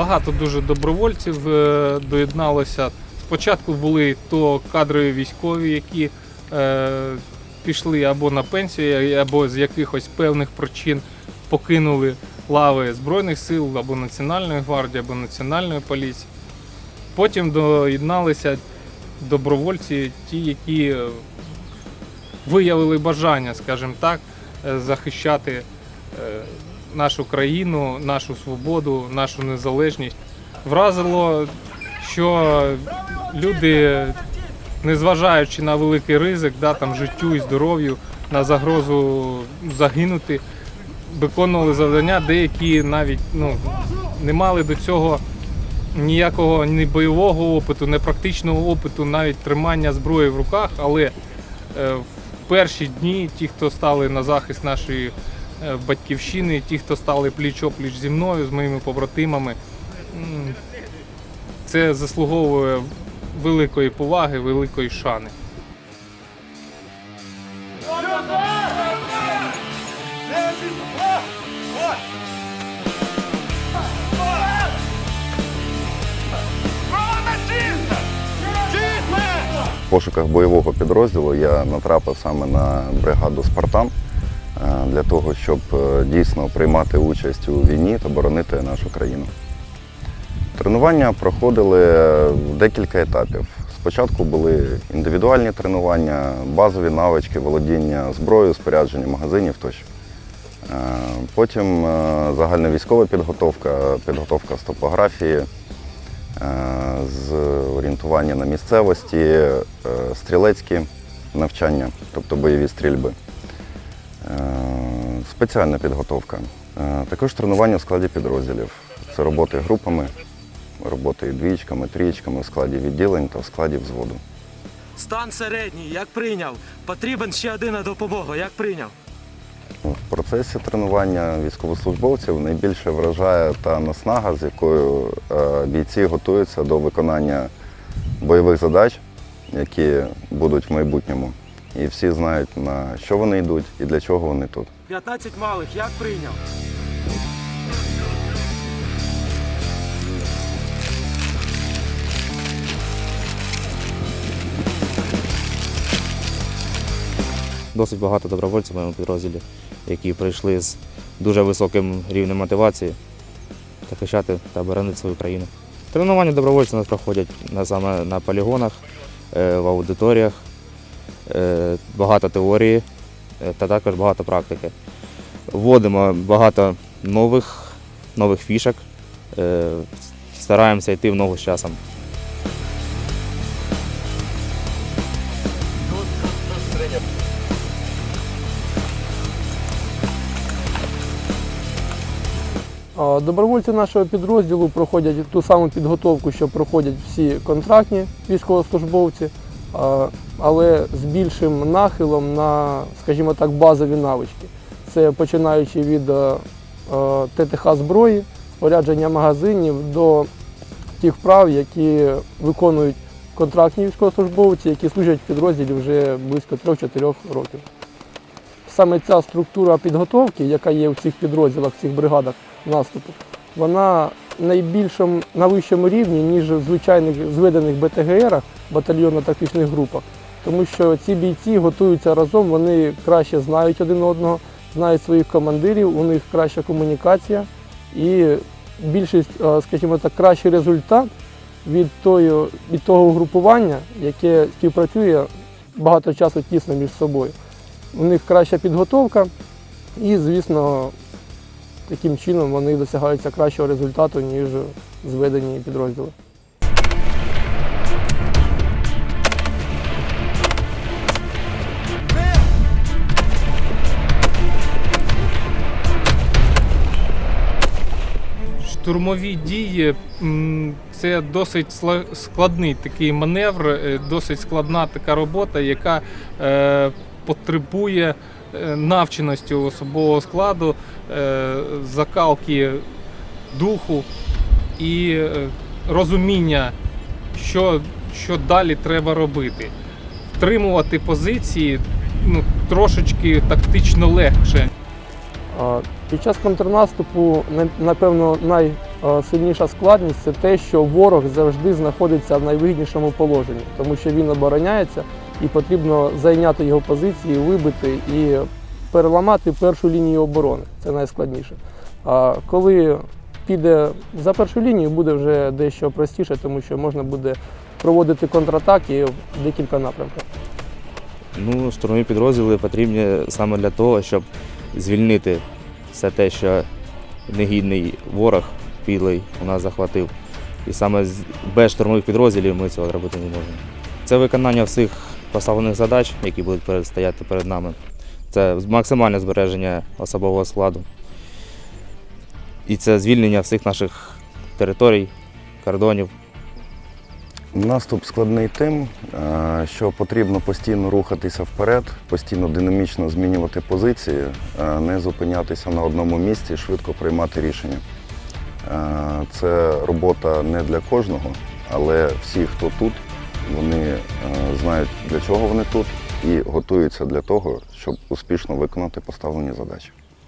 багато дуже добровольців е, доєдналося. Спочатку були то кадрові військові, які е, пішли або на пенсію, або з якихось певних причин покинули лави Збройних сил або Національної гвардії, або Національної поліції. Потім доєдналися добровольці, ті, які е, виявили бажання, скажімо так, захищати нашу країну, нашу свободу, нашу незалежність. Вразило, що люди, незважаючи на великий ризик, да, там, життю і здоров'ю, на загрозу загинути, виконували завдання, деякі навіть ну, не мали до цього ніякого ні бойового опиту, ні практичного опиту, навіть тримання зброї в руках, але е, в перші дні ті, хто стали на захист нашої батьківщини, ті, хто стали пліч-опліч зі мною, з моїми побратимами, це заслуговує великої поваги, великої шани. В пошуках бойового підрозділу я натрапив саме на бригаду Спартан е, для того, щоб е, дійсно приймати участь у війні та боронити нашу країну. Тренування проходили в декілька етапів. Спочатку були індивідуальні тренування, базові навички, володіння зброєю, спорядження магазинів тощо. Е, Потім е, загальновійськова підготовка, підготовка з топографії, е, з орієнтування на місцевості, е, стрілецькі навчання, тобто бойові стрільби, Е, спеціальна підготовка. Е, Також тренування в складі підрозділів. Це роботи групами, роботи двічками, трієчками в складі відділень та в складі взводу. Стан середній, як прийняв. Потрібен ще один на допомогу, як прийняв. В процесі тренування військовослужбовців найбільше вражає та наснага, з якою е, бійці готуються до виконання бойових задач, які будуть в майбутньому. І всі знають, на що вони йдуть і для чого вони тут. 15 малих, як прийняв. Досить багато добровольців в моєму підрозділі, які прийшли з дуже високим рівнем мотивації захищати та боронити свою країну. Тренування добровольців у нас проходять на, саме на полігонах, е, в аудиторіях, е, багато теорії та також багато практики. Вводимо багато нових, нових фішок, е, стараємося йти в ногу з часом. Добровольці нашого підрозділу проходять ту саму підготовку, що проходять всі контрактні військовослужбовці, але з більшим нахилом на, скажімо так, базові навички. Це починаючи від е, е, ТТХ зброї, спорядження магазинів до тих вправ, які виконують контрактні військовослужбовці, які служать в підрозділі вже близько 3-4 років. Саме ця структура підготовки, яка є в цих підрозділах, в цих бригадах наступу, вона найбільшому на вищому рівні, ніж в звичайних зведених БТГРах, батальйонно-тактичних групах. Тому що ці бійці готуються разом, вони краще знають один одного, знають своїх командирів, у них краща комунікація і більшість, е, скажімо так, кращий результат від, тої, від того угрупування, яке співпрацює багато часу тісно між собою. У них краща підготовка, і, звісно, таким чином вони досягаються кращого результату, ніж зведені підрозділи. Штурмові дії це досить складний такий маневр, е, досить складна така робота, яка е, потребує е, навченості особового складу, закалки духу і розуміння, що, що далі треба робити. Втримувати позиції ну, трошечки тактично легше, Під час контрнаступу, напевно, е, сильніша складність це те, що ворог завжди знаходиться в найвигіднішому положенні, тому що він обороняється і потрібно зайняти його позиції, вибити і переламати першу лінію оборони. Це найскладніше. А коли піде за першу лінію, буде вже дещо простіше, тому що можна буде проводити контратаки в декілька напрямків. Ну, штурмові підрозділи потрібні саме для того, щоб звільнити все те, що негідний ворог підлий у нас захватив. І саме без штурмових підрозділів ми цього зробити не можемо. Це виконання всіх поставлених задач, які будуть стояти перед нами. Це максимальне збереження особового складу. І це звільнення всіх наших територій, кордонів. Наступ складний тим, е, що потрібно постійно рухатися вперед, постійно динамічно змінювати позиції, е, не зупинятися на одному місці, швидко приймати рішення. Е, Це робота не для кожного, але всі, хто тут, вони знають, для чого вони тут, і готуються для того, щоб успішно виконати поставлені задачі.